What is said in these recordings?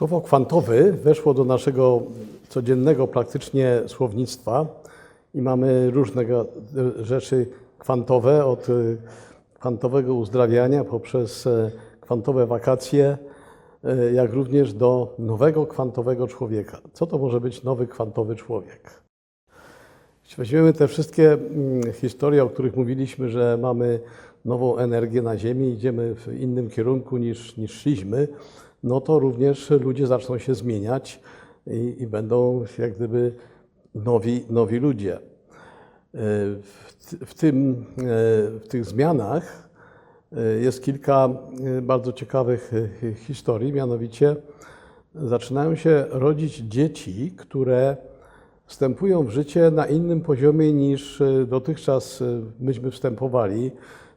Słowo kwantowy weszło do naszego codziennego praktycznie słownictwa i mamy różne rzeczy kwantowe, od y, kwantowego uzdrawiania poprzez e, kwantowe wakacje, e, jak również do nowego kwantowego człowieka. Co to może być nowy kwantowy człowiek? Jeśli weźmiemy te wszystkie mm, historie, o których mówiliśmy, że mamy nową energię na Ziemi, idziemy w innym kierunku niż, niż szliśmy, no to również ludzie zaczną się zmieniać i, i będą jak gdyby nowi, nowi ludzie. E, W, w, tym, e, w tych zmianach e, jest kilka bardzo ciekawych historii, mianowicie zaczynają się rodzić dzieci, które wstępują w życie na innym poziomie niż dotychczas myśmy wstępowali.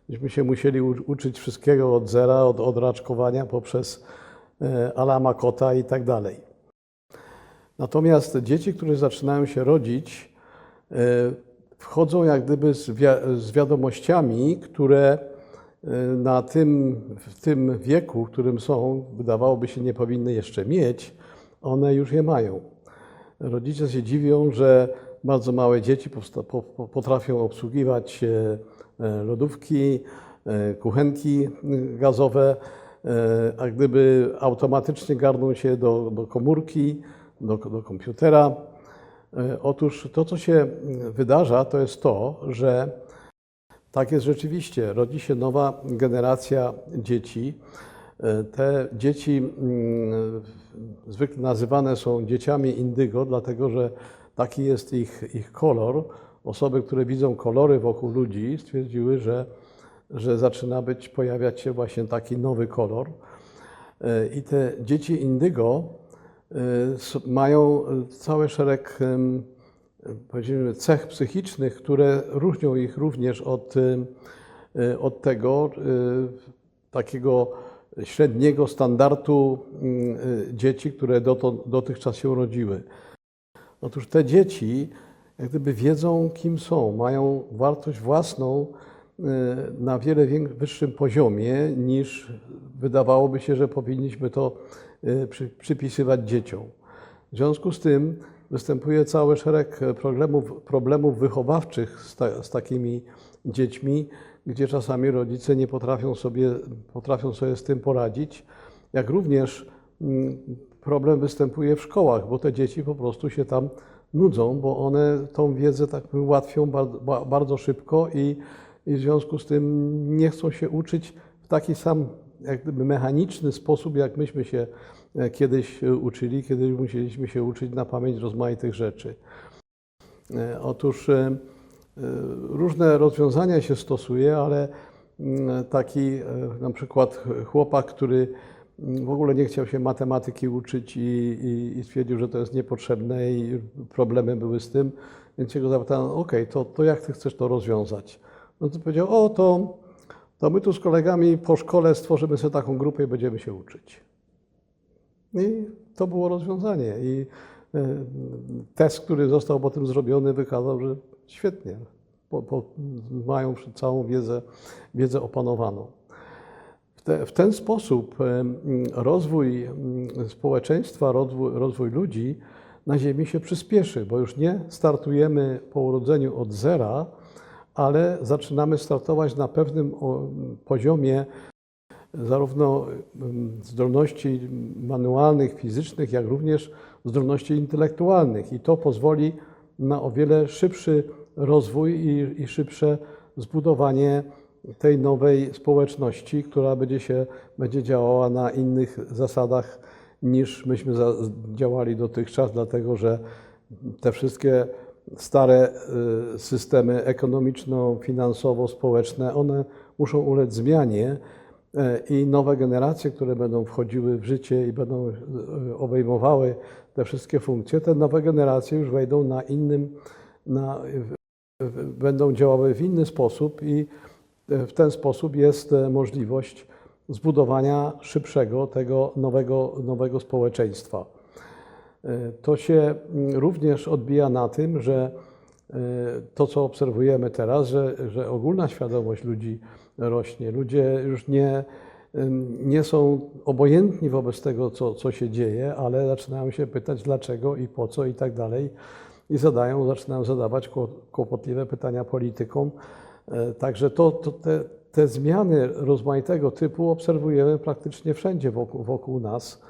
Myśmy się musieli uczyć wszystkiego od zera, od, od raczkowania poprzez Alama Kota i tak dalej. Natomiast dzieci, które zaczynają się rodzić, e, wchodzą jak gdyby z, wi- z wiadomościami, które e, na tym, w tym wieku, w którym są, wydawałoby się nie powinny jeszcze mieć, one już je mają. Rodzice się dziwią, że bardzo małe dzieci potrafią obsługiwać e, e, lodówki, e, kuchenki gazowe, e, a gdyby automatycznie garną się do, do komórki, do, do komputera. E, Otóż to, co się wydarza, to jest to, że tak jest rzeczywiście. Rodzi się nowa generacja dzieci. E, Te dzieci mm, zwykle nazywane są dzieciami indygo, dlatego że taki jest ich, ich kolor. Osoby, które widzą kolory wokół ludzi, stwierdziły, że, że zaczyna być, pojawiać się właśnie taki nowy kolor. E, I te dzieci indygo e, mają cały szereg powiedzmy, cech psychicznych, które różnią ich również od, y, od tego takiego średniego standardu dzieci, które doto- dotychczas się urodziły. Otóż te dzieci jak gdyby wiedzą, kim są, mają wartość własną na wiele wyższym poziomie niż wydawałoby się, że powinniśmy to przy, przypisywać dzieciom. W związku z tym występuje cały szereg problemów, problemów wychowawczych z, ta, z takimi dziećmi, gdzie czasami rodzice nie potrafią sobie, potrafią sobie z tym poradzić, jak również mm, problem występuje w szkołach, bo te dzieci po prostu się tam nudzą, bo one tą wiedzę tak łatwią bardzo, ba- bardzo szybko i, i w związku z tym nie chcą się uczyć w taki sam jak gdyby mechaniczny sposób, jak myśmy się e, kiedyś e, uczyli, kiedy musieliśmy się uczyć na pamięć rozmaitych rzeczy. E, Otóż różne rozwiązania się stosuje, ale mm, taki na przykład chłopak, który mm, w ogóle nie chciał się matematyki uczyć i, i, i stwierdził, że to jest niepotrzebne i problemy były z tym, więc się go zapytałem, ok, to, to jak ty chcesz to rozwiązać? No to powiedział, o to, to my tu z kolegami po szkole stworzymy sobie taką grupę i będziemy się uczyć. I to było rozwiązanie. I e, test, który został potem zrobiony, wykazał, że świetnie, po, po, mają całą wiedzę, wiedzę opanowaną. W, te, w ten sposób m, rozwój m, społeczeństwa, rozwój, rozwój ludzi na Ziemi się przyspieszy, bo już nie startujemy po urodzeniu od zera, ale zaczynamy startować na pewnym poziomie zarówno mm, zdolności manualnych, fizycznych, jak również zdolności intelektualnych. I to pozwoli na o wiele szybszy rozwój i, i szybsze zbudowanie tej nowej społeczności, która będzie, się, będzie działała na innych zasadach niż myśmy działali dotychczas, dlatego że te wszystkie stare y, systemy ekonomiczno-finansowo-społeczne, one muszą ulec zmianie e, i nowe generacje, które będą wchodziły w życie i będą y, obejmowały te wszystkie funkcje, te nowe generacje już wejdą na innym, na, będą działały w inny sposób i w ten sposób jest możliwość zbudowania szybszego tego nowego, nowego społeczeństwa. To się mm, również odbija na tym, że e, to, co obserwujemy teraz, że, że ogólna świadomość ludzi rośnie. Ludzie już nie, nie są obojętni wobec tego, co, co się dzieje, ale zaczynają się pytać dlaczego i po co i tak dalej. I zadają, zaczynają zadawać kło- kłopotliwe pytania politykom. E, Także to, to te, te zmiany rozmaitego typu obserwujemy praktycznie wszędzie wokół, wokół nas.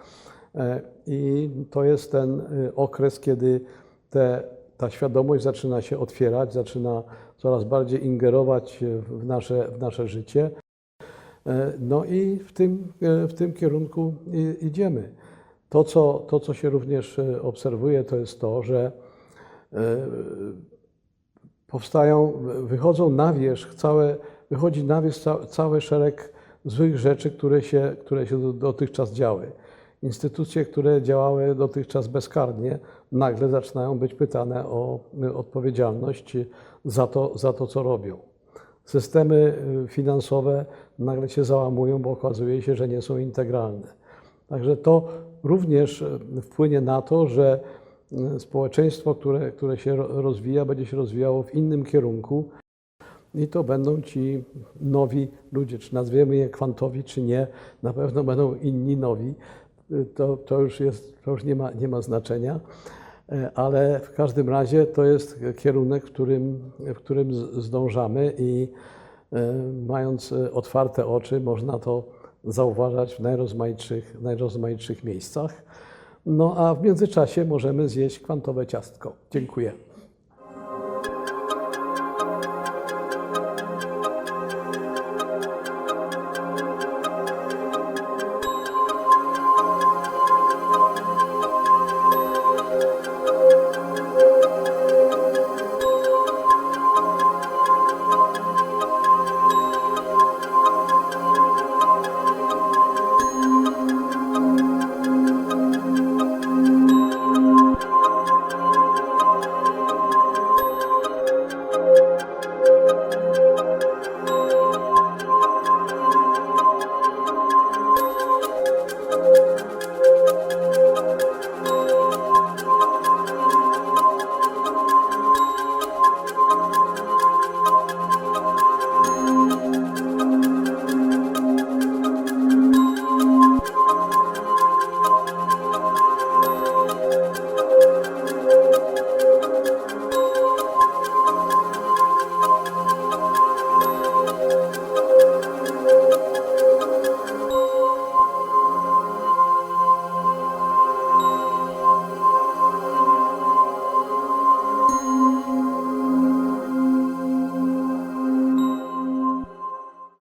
E, I to jest ten y, okres, kiedy te, ta świadomość zaczyna się otwierać, zaczyna coraz bardziej ingerować w nasze, w nasze życie. E, No i w tym, e, w tym kierunku idziemy. To co, to, co się również obserwuje, to jest to, że powstają, wychodzą na wierzch, całe, wychodzi na wierzch ca, cały szereg złych rzeczy, które się, które się do- dotychczas działy. Instytucje, które działały dotychczas bezkarnie, nagle zaczynają być pytane o y, odpowiedzialność za to, za to co robią. Systemy y, finansowe nagle się załamują, bo okazuje się, że nie są integralne. Także to również y, wpłynie na to, że społeczeństwo, które, które się ro- rozwija, będzie się rozwijało w innym kierunku. I to będą ci nowi ludzie, czy nazwiemy je kwantowi, czy nie, na pewno będą inni nowi. To, to już, jest, to już nie, ma, nie ma znaczenia, E, ale w każdym razie to jest kierunek, w którym, w którym zdążamy i e, mając e, otwarte oczy, można to zauważać w najrozmaitszych, najrozmaitszych miejscach. No a w międzyczasie możemy zjeść kwantowe ciastko. Dziękuję.